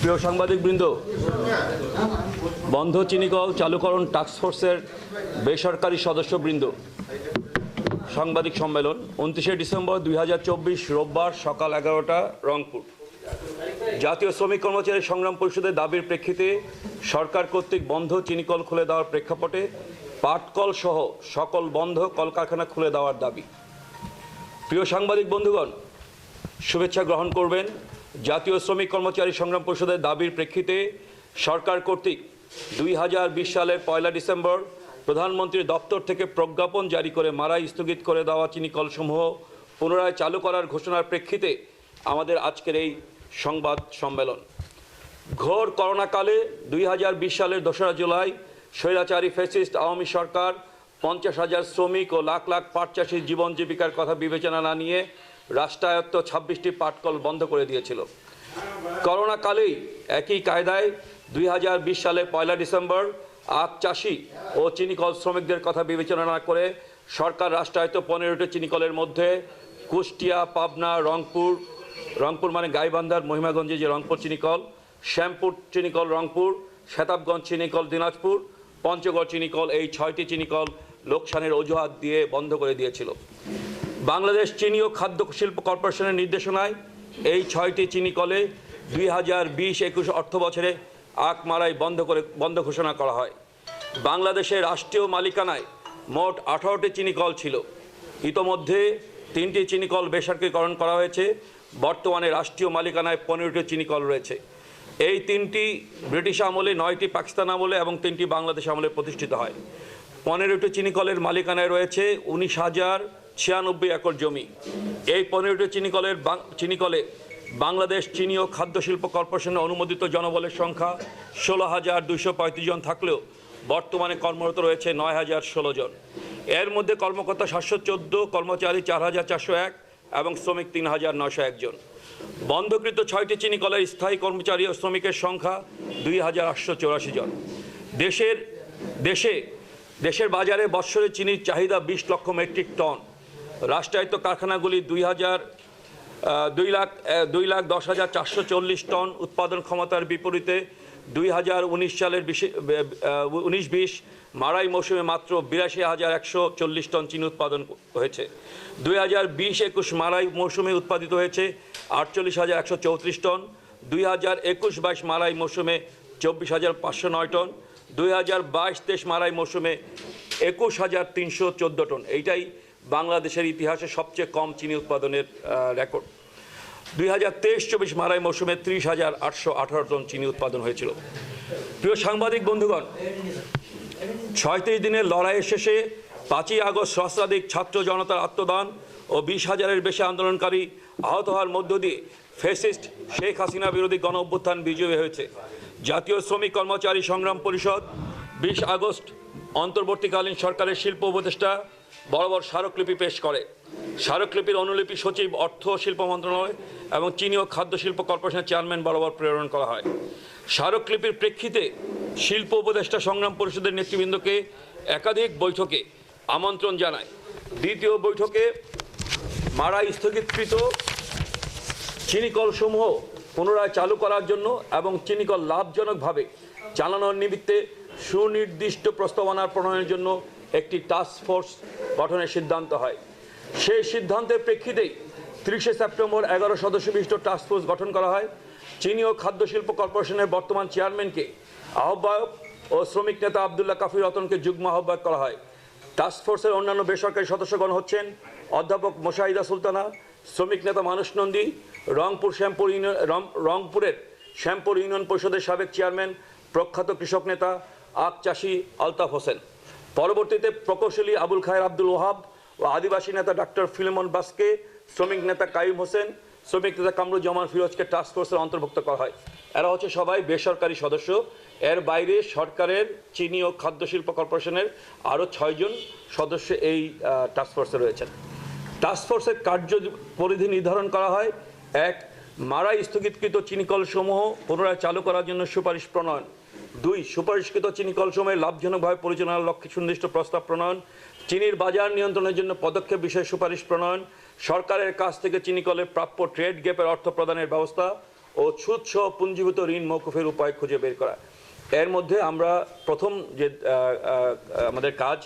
প্রিয় সাংবাদিকবৃন্দ, বন্ধ চিনিকল চালুকরণ টাস্কফোর্সের বেসরকারি সদস্যবৃন্দ। সাংবাদিক সম্মেলন, উনত্রিশে ডিসেম্বর দুই হাজার চব্বিশ, রোববার সকাল এগারোটা, রংপুর। জাতীয় শ্রমিক কর্মচারী সংগ্রাম পরিষদের দাবির প্রেক্ষিতে সরকার কর্তৃক বন্ধ চিনিকল খুলে দেওয়ার প্রেক্ষাপটে পাটকল সহ সকল বন্ধ কলকারখানা খুলে দেওয়ার দাবি। প্রিয় সাংবাদিক বন্ধুগণ, শুভেচ্ছা গ্রহণ করবেন জাতীয় শ্রমিক কর্মচারী সংগ্রাম পরিষদের দাবির প্রেক্ষিতে সরকার কর্তৃক দুই হাজার বিশ সালের পয়লা ডিসেম্বর প্রধানমন্ত্রীর দপ্তর থেকে প্রজ্ঞাপন জারি করে মারাই স্থগিত করে দেওয়া চিনি কলসমূহ পুনরায় চালু করার ঘোষণার প্রেক্ষিতে আমাদের আজকের এই সংবাদ সম্মেলন। ঘোর করোনাকালে দুই হাজার বিশ সালের দোসরা জুলাই স্বৈরাচারী ফ্যাসিস্ট আওয়ামী সরকার পঞ্চাশ হাজার শ্রমিক ও লাখ লাখ পাট চাষির জীবন জীবিকার কথা বিবেচনা না নিয়ে রাষ্ট্রায়ত্ত ছাব্বিশটি পাটকল বন্ধ করে দিয়েছিল। করোনাকালেই একই কায়দায় দুই সালের পয়লা ডিসেম্বর আখ চাষি ও চিনিকল শ্রমিকদের কথা বিবেচনা না করে সরকার রাষ্ট্রায়ত্ত পনেরোটি চিনিকলের মধ্যে কুষ্টিয়া, পাবনা, রংপুর রংপুর মানে গাইবান্ধার মহিমাগঞ্জে যে রংপুর চিনিকল, শ্যামপুর চিনিকল রংপুর শেতাবগঞ্জ চিনিকল দিনাজপুর, পঞ্চগড় চিনিকল এই ছয়টি চিনিকল লোকসানের অজুহাত দিয়ে বন্ধ করে দিয়েছিল। বাংলাদেশ চিনি ও খাদ্য শিল্প কর্পোরেশনের নির্দেশনায় এই ছয়টি চিনি কলে দুই হাজার বিশ একুশ অর্থ বছরে আখ মারাই বন্ধ করে, বন্ধ ঘোষণা করা হয়। বাংলাদেশের রাষ্ট্রীয় মালিকানায় মোট আঠারোটি চিনি কল ছিল। ইতোমধ্যে তিনটি চিনি কল বেসরকারীকরণ করা হয়েছে। বর্তমানে রাষ্ট্রীয় মালিকানায় পনেরোটি চিনি কল রয়েছে। এই তিনটি ব্রিটিশ আমলে, নয়টি পাকিস্তান আমলে এবং তিনটি বাংলাদেশ আমলে প্রতিষ্ঠিত হয়। পনেরোটি চিনিকলের মালিকানায় রয়েছে উনিশ হাজার ছিয়ানব্বই একর জমি। এই পনেরোটি চিনিকলের চিনিকলে বাংলাদেশ চিনি ও খাদ্য শিল্প কর্পোরেশনের অনুমোদিত জনবলের সংখ্যা ষোলো হাজার দুশো পঁয়ত্রিশ জন থাকলেও বর্তমানে কর্মরত রয়েছে নয় হাজার ষোলো জন। এর মধ্যে কর্মকর্তা সাতশো চোদ্দ, কর্মচারী চার হাজার চারশো এক এবং শ্রমিক তিন হাজার নশো একজন বন্ধকৃত ছয়টি চিনি কলের স্থায়ী কর্মচারী ও শ্রমিকের সংখ্যা দুই হাজার আটশো চৌরাশি জন। দেশের দেশে দেশের বাজারে বৎসরে চিনির চাহিদা বিশ লক্ষ মেট্রিক টন। রাষ্ট্রায়ত্ত কারখানাগুলি দুই হাজার দুই লাখ দুই লাখ দশ হাজার চারশো চল্লিশ টন উৎপাদন ক্ষমতার বিপরীতে দুই হাজার উনিশ সালের উনিশ বিশ মারাই মৌসুমে মাত্র বিরাশি হাজার একশো চল্লিশ টন চিনি উৎপাদন হয়েছে। দুই হাজার বিশ একুশ মারাই মৌসুমে উৎপাদিত হয়েছে আটচল্লিশ হাজার একশো চৌত্রিশ টন। দুই হাজার একুশ বাইশ মারাই মৌসুমে চব্বিশ হাজার পাঁচশো নয় টন। দুই হাজার বাইশ তেইশ মারাই মৌসুমে একুশ হাজার তিনশো চোদ্দ টন। এইটাই বাংলাদেশের ইতিহাসে সবচেয়ে কম চিনি উৎপাদনের রেকর্ড। দুই হাজার তেইশ চব্বিশ মারাই মৌসুমে ত্রিশ হাজার আটশো আঠারো টন চিনি উৎপাদন হয়েছিল। প্রিয় সাংবাদিক বন্ধুগণ, ছয়ত্রিশ দিনের লড়াইয়ের শেষে পাঁচই আগস্ট সহস্রাধিক ছাত্র জনতার আত্মদান ও বিশ হাজারের বেশি আন্দোলনকারী আহত হওয়ার মধ্য দিয়ে ফেসিস্ট শেখ হাসিনা বিরোধী গণ অভ্যুত্থান বিজয়ী হয়েছে। জাতীয় শ্রমিক কর্মচারী সংগ্রাম পরিষদ বিশ আগস্ট অন্তর্বর্তীকালীন সরকারের শিল্প উপদেষ্টা বরাবর স্মারকলিপি পেশ করে। স্মারকলিপির অনুলিপি সচিব, অর্থ শিল্প মন্ত্রণালয় এবং চিনি ও খাদ্য শিল্প কর্পোরেশনের চেয়ারম্যান বরাবর প্রেরণ করা হয়। স্মারকলিপির প্রেক্ষিতে শিল্প উপদেষ্টা সংগ্রাম পরিষদের নেতৃবৃন্দকে একাধিক বৈঠকে আমন্ত্রণ জানায়। দ্বিতীয় বৈঠকে মারা স্থগিতকৃত চিনিকলসমূহ পুনরায় চালু করার জন্য এবং চিনিকল লাভজনকভাবে চালানোর নিমিত্তে সুনির্দিষ্ট প্রস্তাবনার প্রণয়নের জন্য একটি টাস্ক ফোর্স গঠনের সিদ্ধান্ত হয়। সেই সিদ্ধান্তের প্রেক্ষিতেই তিরিশে সেপ্টেম্বর এগারো সদস্য বিশিষ্ট টাস্ক ফোর্স গঠন করা হয়। চিনি ও খাদ্য শিল্প কর্পোরেশনের বর্তমান চেয়ারম্যানকে আহ্বায়ক ও শ্রমিক নেতা আবদুল্লাহ কাফি রতনকে যুগ্ম আহ্বায়ক করা হয়। টাস্ক ফোর্সের অন্যান্য বেসরকারি সদস্যগণ হচ্ছেন অধ্যাপক মোশাহিদা সুলতানা, শ্রমিক নেতা মানুষ নন্দী, রংপুর শ্যামপুর ইউনিয়ন রংপুরের শ্যামপুর ইউনিয়ন পরিষদের সাবেক চেয়ারম্যান প্রখ্যাত কৃষক নেতা আখ চাষি আলতাফ হোসেন। পরবর্তীতে প্রকৌশলী আবুল খায়ের আব্দুল ওহাব ও আদিবাসী নেতা ডক্টর ফিলমন বাসকে, শ্রমিক নেতা কাইম হোসেন, শ্রমিক নেতা কামরুজ্জামান ফিরোজকে টাস্ক ফোর্সের অন্তর্ভুক্ত করা হয়। এরা হচ্ছে সবাই বেসরকারি সদস্য। এর বাইরে সরকারের চিনি ও খাদ্য শিল্প কর্পোরেশনের আরও ছয়জন সদস্য এই টাস্ক ফোর্সে রয়েছেন। টাস্ক ফোর্সের কার্য পরিধি নির্ধারণ করা হয়। এক মারা স্থগিতকৃত চিনিকলসমূহ পুনরায় চালু করার জন্য সুপারিশ প্রণয়ন। দুই সুপারিশকৃত চিনিকল সময়ে লাভজনকভাবে পরিচালনার লক্ষ্যে সুনির্দিষ্ট প্রস্তাব প্রণয়ন, চিনির বাজার নিয়ন্ত্রণের জন্য পদক্ষেপ বিষয়ে সুপারিশ প্রণয়ন, সরকারের কাছ থেকে চিনিকলের প্রাপ্য ট্রেড গ্যাপের অর্থ প্রদানের ব্যবস্থা ও সুদসহ পুঞ্জীভূত ঋণ মৌকুফের উপায় খুঁজে বের করা। এর মধ্যে আমরা প্রথম যে আমাদের কাজ,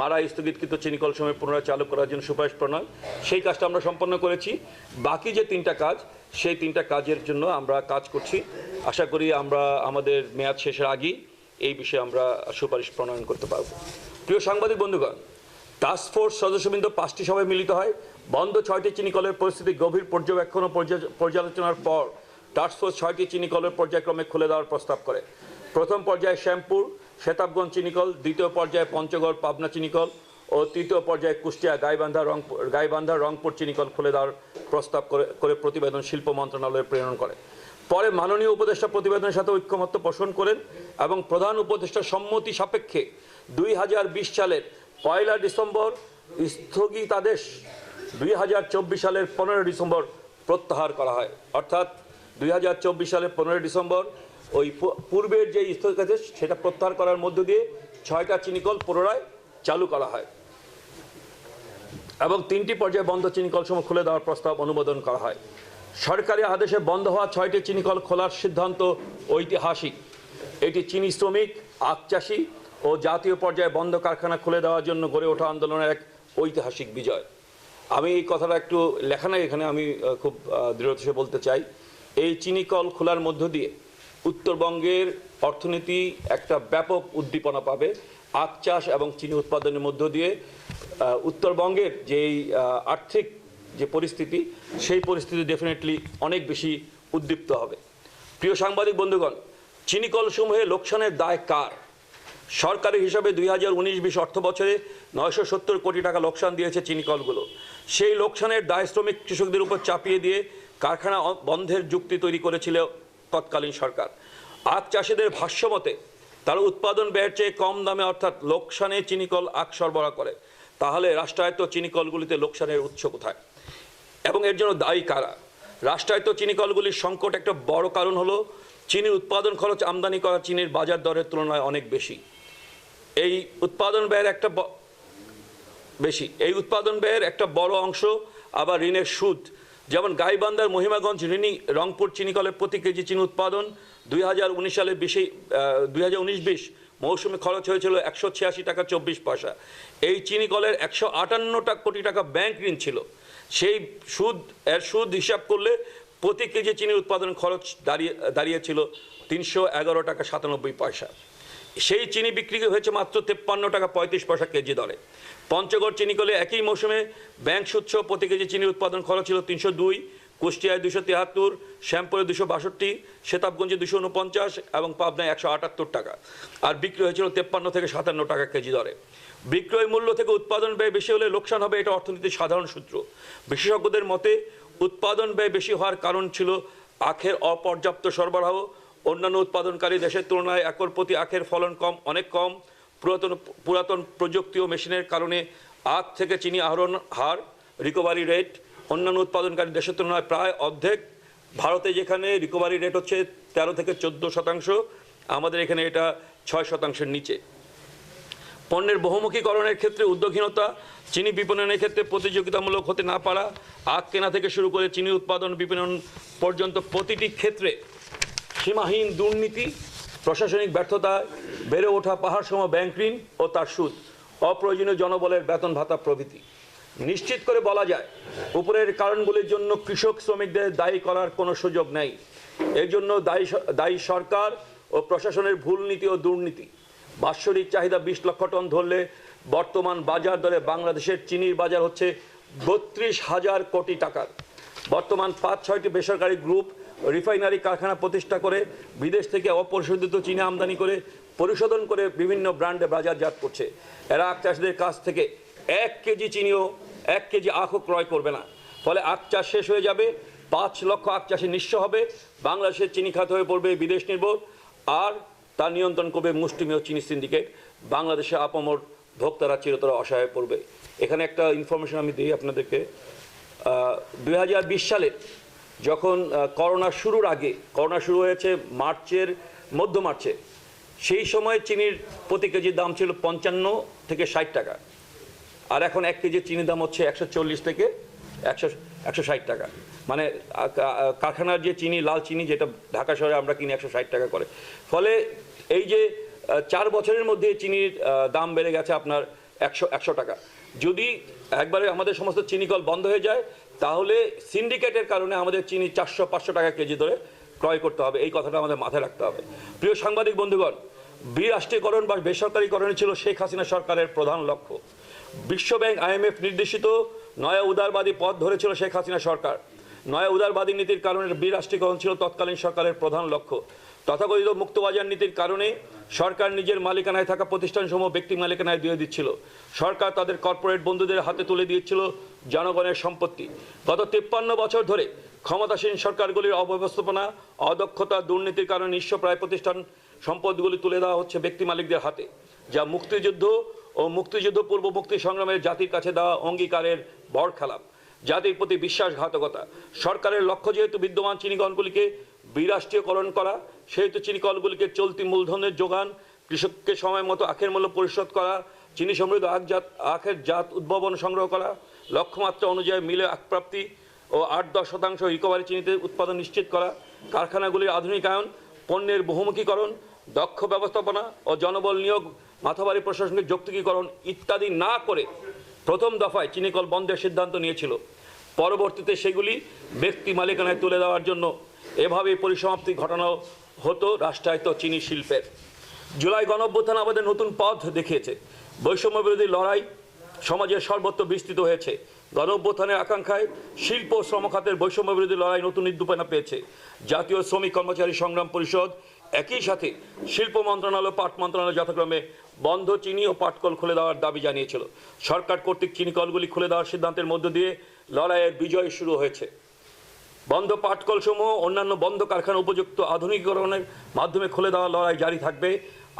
মারা স্থগিতকৃত চিনিকল সময় পুনরায় চালু করার জন্য সুপারিশ প্রণয়ন, সেই কাজটা আমরা সম্পন্ন করেছি। বাকি যে তিনটা কাজ সেই তিনটা কাজের জন্য আমরা কাজ করছি। আশা করি আমরা আমাদের মেয়াদ শেষের আগেই এই বিষয়ে আমরা সুপারিশ প্রণয়ন করতে পারব। প্রিয় সাংবাদিক বন্ধুগণ টাস্ক ফোর্স সদস্যবৃন্দ পাঁচটি সভায় মিলিত হয়। বন্ধ ছয়টি চিনিকলের পরিস্থিতি গভীর পর্যবেক্ষণ ও পর্যালোচনার পর টাস্ক ফোর্স ছয়টি চিনিকলের পর্যায়ক্রমে খুলে দেওয়ার প্রস্তাব করে। প্রথম পর্যায়ে শ্যামপুর শেতাবগঞ্জ চিনিকল, দ্বিতীয় পর্যায়ে পঞ্চগড় পাবনা চিনিকল ও তৃতীয় পর্যায়ে কুষ্টিয়া গাইবান্ধা রংপুর গাইবান্ধা রংপুর চিনিকল খুলে দেওয়ার প্রস্তাব করে করে প্রতিবেদন শিল্প মন্ত্রণালয়ে প্রেরণ করে। পরে মাননীয় উপদেষ্টা প্রতিবেদনের সাথে ঐক্যমত্য পোষণ করেন এবং প্রধান উপদেষ্টা সম্মতি সাপেক্ষে দুই হাজার বিশ সালের পয়লা ডিসেম্বর স্থগিতাদেশ দুই হাজার চব্বিশ সালের পনেরো ডিসেম্বর প্রত্যাহার করা হয়। অর্থাৎ দুই হাজার চব্বিশ সালের পনেরো ডিসেম্বর ওই পূর্বের যে স্থগিতাদেশ, সেটা প্রত্যাহার করার মধ্য দিয়ে ছয়টা চিনিকল পুনরায় চালু করা হয়। এবং তিনটি পর্যায়ে বন্ধ চিনিকল সমূহ খুলে দেওয়ার প্রস্তাব অনুমোদন করা হয়। সরকারি আদেশে বন্ধ হওয়া ছয়টি চিনিকল খোলার সিদ্ধান্ত ঐতিহাসিক। এটি চিনি শ্রমিক আখ চাষি ও জাতীয় পর্যায়ে বন্ধ কারখানা খুলে দেওয়ার জন্য গড়ে ওঠা আন্দোলনের এক ঐতিহাসিক বিজয়। আমি এই কথাটা একটু লেখা নাই এখানে আমি খুব আহ, দৃঢ়তা বলতে চাই। এই চিনিকল খোলার মধ্য দিয়ে উত্তরবঙ্গের অর্থনীতি একটা ব্যাপক উদ্দীপনা পাবে। আখ চাষ এবং চিনি উৎপাদনের মধ্য দিয়ে উত্তরবঙ্গের যেই আর্থিক যে পরিস্থিতি, সেই পরিস্থিতি ডেফিনেটলি অনেক বেশি উদ্দীপ্ত হবে। প্রিয় সাংবাদিক বন্ধুগণ চিনিকল সমূহে লোকসানের দায় কার? সরকারি হিসাবে দুই হাজার উনিশ বিশ অর্থ বছরে নয়শো সত্তর কোটি টাকা লোকসান দিয়েছে চিনিকলগুলো সেই লোকসানের দায় শ্রমিক কৃষকদের উপর চাপিয়ে দিয়ে কারখানা বন্ধের যুক্তি তৈরি করেছিল তৎকালীন সরকার। আখ চাষিদের ভাষ্যমতে, তারা উৎপাদন ব্যয়ের চেয়ে কম দামে অর্থাৎ লোকসানে চিনিকল আখ সরবরাহ করে। তাহলে রাষ্ট্রায়ত্ত চিনিকলগুলিতে লোকসানের উৎস কোথায়? এবং এর জন্য দায়ী কারা? রাষ্ট্রায়ত্ত চিনিকলগুলির সংকট একটা বড় কারণ হলো, চিনির উৎপাদন খরচ আমদানি করা চিনির বাজার দরের তুলনায় অনেক বেশি। এই উৎপাদন ব্যয়ের একটা বেশি। এই উৎপাদন ব্যয়ের একটা বড় অংশ আবার ঋণের সুদ। যেমন গাইবান্ধার মহিমাগঞ্জ ঋণী রংপুর চিনিকলের প্রতি কেজি চিনি উৎপাদন দুই হাজার উনিশ সালে বেশি দুই হাজার উনিশ বিশ মৌসুমে খরচ হয়েছিল একশো ছিয়াশি টাকা চব্বিশ পয়সা। এই চিনি কলের একশো আটান্নটা কোটি টাকা ব্যাংক ঋণ ছিল। সেই সুদ, এর সুদ হিসাব করলে প্রতি কেজি চিনি উৎপাদন খরচ দাঁড়িয়ে, দাঁড়িয়েছিল তিনশো এগারো টাকা সাতানব্বই পয়সা। সেই চিনি বিক্রি হয়েছে মাত্র তেপ্পান্ন টাকা পঁয়ত্রিশ পয়সা কেজি দরে। পঞ্চগড় চিনি কলে একই মৌসুমে ব্যাংক সুচ্ছ প্রতি কেজি চিনি উৎপাদন খরচ ছিল তিনশো দুই কুষ্টিয়ায় দুশো তিয়াত্তর শ্যামপুরে দুশো বাষট্টি, সেতাবগঞ্জে দুশো উনপঞ্চাশ এবং পাবনায় একশো আটাত্তর টাকা। আর বিক্রি হয়েছিল তেপ্পান্ন থেকে সাতান্ন টাকা কেজি দরে। বিক্রয় মূল্য থেকে উৎপাদন ব্যয় বেশি হলে লোকসান হবে এটা অর্থনীতির সাধারণ সূত্র। বিশেষজ্ঞদের মতে, উৎপাদন ব্যয় বেশি হওয়ার কারণ ছিল আখের অপর্যাপ্ত সরবরাহ। অন্যান্য উৎপাদনকারী দেশের তুলনায় একর প্রতি আখের ফলন কম, অনেক কম। পুরাতন পুরাতন প্রযুক্তি ও মেশিনের কারণে আখ থেকে চিনি আহরণ হার রিকভারি রেট অন্যান্য উৎপাদনকারী দেশের তুলনায় প্রায় অর্ধেক। ভারতে যেখানে রিকভারি রেট হচ্ছে তেরো থেকে চোদ্দ শতাংশ, আমাদের এখানে এটা ছয় শতাংশের নিচে। পণ্যের বহুমুখীকরণের ক্ষেত্রে উদ্যোগহীনতা, চিনি বিপণনের ক্ষেত্রে প্রতিযোগিতামূলক হতে না পারা, আখ কেনা থেকে শুরু করে চিনি উৎপাদন বিপণন পর্যন্ত প্রতিটি ক্ষেত্রে সীমাহীন দুর্নীতি, প্রশাসনিক ব্যর্থতা, বেড়ে ওঠা পাহাড়সম ব্যাংক ঋণ ও তার সুদ, অপ্রয়োজনীয় জনবলের বেতন ভাতা প্রভৃতি। নিশ্চিত করে বলা যায়, উপরের কারণগুলির জন্য কৃষক শ্রমিকদের দায়ী করার কোনো সুযোগ নেই। এর জন্য দায়ী দায়ী সরকার ও প্রশাসনের ভুল নীতি ও দুর্নীতি। বাৎসরিক চাহিদা বিশ লক্ষ টন ধরলে বর্তমান বাজার দরে বাংলাদেশের চিনির বাজার হচ্ছে বত্রিশ হাজার কোটি টাকার। বর্তমান পাঁচ, ছয়টি বেসরকারি গ্রুপ রিফাইনারি কারখানা প্রতিষ্ঠা করে বিদেশ থেকে অপরিশোধিত চিনি আমদানি করে পরিশোধন করে বিভিন্ন ব্র্যান্ডে বাজারজাত করছে। এরা চাষিদের কাছ থেকে এক কেজি চিনিও এক কেজি আখও ক্রয় করবে না। ফলে আখ চাষ শেষ হয়ে যাবে, পাঁচ লক্ষ আখ চাষি নিঃস্ব হবে, বাংলাদেশের চিনি খাত হয়ে পড়বে বিদেশ নির্ভর, আর তা নিয়ন্ত্রণ করবে মুষ্টিমেয় চিনি সিন্ডিকেট। বাংলাদেশে আপামর ভোক্তারা চিরতর অসহায় পড়বে। এখানে একটা ইনফরমেশন আমি দিই আপনাদেরকে। দুই হাজার বিশ সালে যখন করোনা শুরুর আগে, করোনা শুরু হয়েছে মার্চের, মধ্য মার্চে, সেই সময় চিনির প্রতি কেজির দাম ছিল পঞ্চান্ন থেকে ষাট টাকা। আর এখন এক কেজি চিনির দাম হচ্ছে একশো চল্লিশ থেকে একশো একশো ষাট টাকা। মানে কারখানার যে চিনি, লাল চিনি যেটা ঢাকা শহরে আমরা কিনি একশো ষাট টাকা করে। ফলে এই যে চার বছরের মধ্যে চিনির দাম বেড়ে গেছে আপনার একশো একশো টাকা। যদি একবারে আমাদের সমস্ত চিনি কল বন্ধ হয়ে যায়, তাহলে সিন্ডিকেটের কারণে আমাদের চিনি চারশো, পাঁচশো টাকা কেজি ধরে ক্রয় করতে হবে। এই কথাটা আমাদের মাথায় রাখতে হবে। প্রিয় সাংবাদিক বন্ধুগণ, বিরাষ্ট্রীকরণ বা বেসরকারীকরণ ছিল শেখ হাসিনা সরকারের প্রধান লক্ষ্য। বিশ্বব্যাংক আইএমএফ নির্দেশিত নয়া উদারবাদী পথ ধরেছিল শেখ হাসিনা সরকার। নয়া উদারবাদী নীতির কারণে বিরাষ্ট্রীকরণ ছিল তৎকালীন সরকারের প্রধান লক্ষ্য। তথাকথিত মুক্তবাজার নীতির কারণে সরকার নিজের মালিকানায় থাকা প্রতিষ্ঠানসমূহ ব্যক্তি মালিকানায় দিয়ে দিচ্ছিল। সরকার তাদের কর্পোরেট বন্ধুদের হাতে তুলে দিয়েছিল জনগণের সম্পত্তি। গত তিপ্পান্ন বছর ধরে ক্ষমতাসীন সরকারগুলির অব্যবস্থাপনা, অদক্ষতা, দুর্নীতির কারণে নিঃস্ব প্রায় প্রতিষ্ঠান সম্পদগুলি তুলে দেওয়া হচ্ছে ব্যক্তি মালিকদের হাতে। যা মুক্তিযুদ্ধ ও মুক্তিযুদ্ধ পূর্ব মুক্তি সংগ্রামের জাতির কাছে দেওয়া অঙ্গীকারের বড় খেলাপ। জাতির প্রতি বিশ্বাসঘাতকতা, সরকারের লক্ষ্য যেহেতু বিদ্যমান চিনিকলগুলিকে বিরাষ্ট্রীয়করণ করা, সেহেতু চিনিকলগুলিকে চলতি মূলধনের যোগান, কৃষককে সময় মতো আখের মূল্য পরিশোধ করা, চিনি সমৃদ্ধ আখ জাত আখের জাত উদ্ভাবন সংগ্রহ করা, লক্ষ্যমাত্রা অনুযায়ী মিলে আখ প্রাপ্তি ও আট দশ শতাংশ রিকভারি চিনিতে উৎপাদন নিশ্চিত করা, কারখানাগুলির আধুনিকায়ন, পণ্যের বহুমুখীকরণ, দক্ষ ব্যবস্থাপনা ও জনবল নিয়োগ মাথাবাড়ি প্রশাসনিক যৌক্তিকীকরণ ইত্যাদি না করে প্রথম দফায় চিনিকল বন্ধের সিদ্ধান্ত নিয়েছিল। পরবর্তীতে সেগুলি ব্যক্তি মালিকানায় তুলে দেওয়ার জন্য এভাবে পরিসমাপ্তি ঘটানো হতো রাষ্ট্রায়ত্ত চিনি শিল্পের। জুলাই গণঅভ্যুত্থান আমাদের নতুন পথ দেখিয়েছে। বৈষম্য বিরোধী লড়াই সমাজের সর্বত্র বিস্তৃত হয়েছে। গণঅভ্যুত্থানের আকাঙ্ক্ষায় শিল্প ও শ্রমখাতের বৈষম্য বিরোধী লড়াই নতুন উদ্দীপনা পেয়েছে। জাতীয় শ্রমিক কর্মচারী সংগ্রাম পরিষদ একই সাথে শিল্প মন্ত্রণালয় পাট মন্ত্রণালয় যথাক্রমে বন্ধ চিনি ও পাটকল খুলে দেওয়ার দাবি জানিয়েছিল। সরকার কর্তৃক চিনি কলগুলি খুলে দেওয়ার সিদ্ধান্তের মধ্য দিয়ে লড়াইয়ের বিজয় শুরু হয়েছে। বন্ধ পাটকল সমূহ অন্যান্য বন্ধ কারখানা উপযুক্ত আধুনিকীকরণের মাধ্যমে খুলে দেওয়ার লড়াই জারি থাকবে।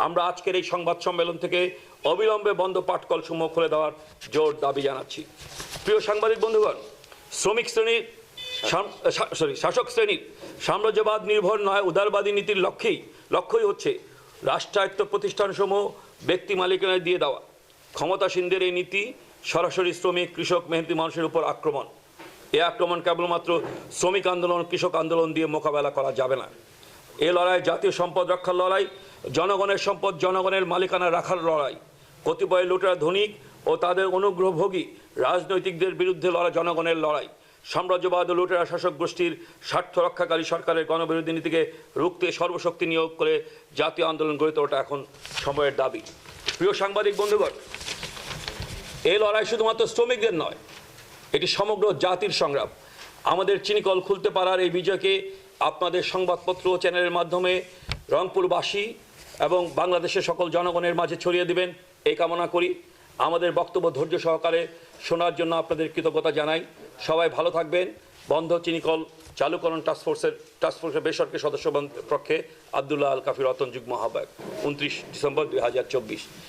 আমরা আজকের এই সংবাদ সম্মেলন থেকে অবিলম্বে বন্ধ পাটকল সমূহ খুলে দেওয়ার জোর দাবি জানাচ্ছি। প্রিয় সাংবাদিক বন্ধুগণ, শ্রমিক শ্রেণির সরি, শাসক শ্রেণির সাম্রাজ্যবাদ নির্ভর নয়, উদারবাদী নীতির লক্ষ্যেই, লক্ষ্যই হচ্ছে রাষ্ট্রায়ত্ত প্রতিষ্ঠানসমূহ ব্যক্তি মালিকানায় দিয়ে দেওয়া। ক্ষমতাসীনদের এই নীতি সরাসরি শ্রমিক, কৃষক, মেহনতি মানুষের উপর আক্রমণ। এ আক্রমণ কেবলমাত্র শ্রমিক আন্দোলন, কৃষক আন্দোলন দিয়ে মোকাবেলা করা যাবে না। এ লড়াই জাতীয় সম্পদ রক্ষার লড়াই, জনগণের সম্পদ জনগণের মালিকানা রাখার লড়াই। কতিপয় লুটেরা ধনিক ও তাদের অনুগ্রহভোগী রাজনৈতিকদের বিরুদ্ধে লড়া জনগণের লড়াই। সাম্রাজ্যবাদ ও লুটেরা শাসক গোষ্ঠীর স্বার্থ রক্ষাকারী সরকারের গণবিরোধী নীতিকে রুখতে সর্বশক্তি নিয়োগ করে জাতীয় আন্দোলন গড়ে তোলাটা এখন সময়ের দাবি। প্রিয় সাংবাদিক বন্ধুগণ এই লড়াই শুধুমাত্র শ্রমিকদের নয়, এটি সমগ্র জাতির সংগ্রাম। আমাদের চিনিকল খুলতে পারার এই বিজয়কে আপনাদের সংবাদপত্র চ্যানেলের মাধ্যমে রংপুরবাসী এবং বাংলাদেশের সকল জনগণের মাঝে ছড়িয়ে দিবেন। এই কামনা করি। আমাদের বক্তব্য ধৈর্য সহকারে শোনার জন্য আপনাদের কৃতজ্ঞতা জানাই। সবাই ভালো থাকবেন। বন্ধ চিনিকল চালুকরণ টাস্কফোর্সের টাস্কফোর্সের বেসরকারি সদস্য পক্ষে আবদুল্লাহ আল কাফির রতন যুগ্ম আহ্বায়ক, উনত্রিশ ডিসেম্বর দুই চব্বিশ।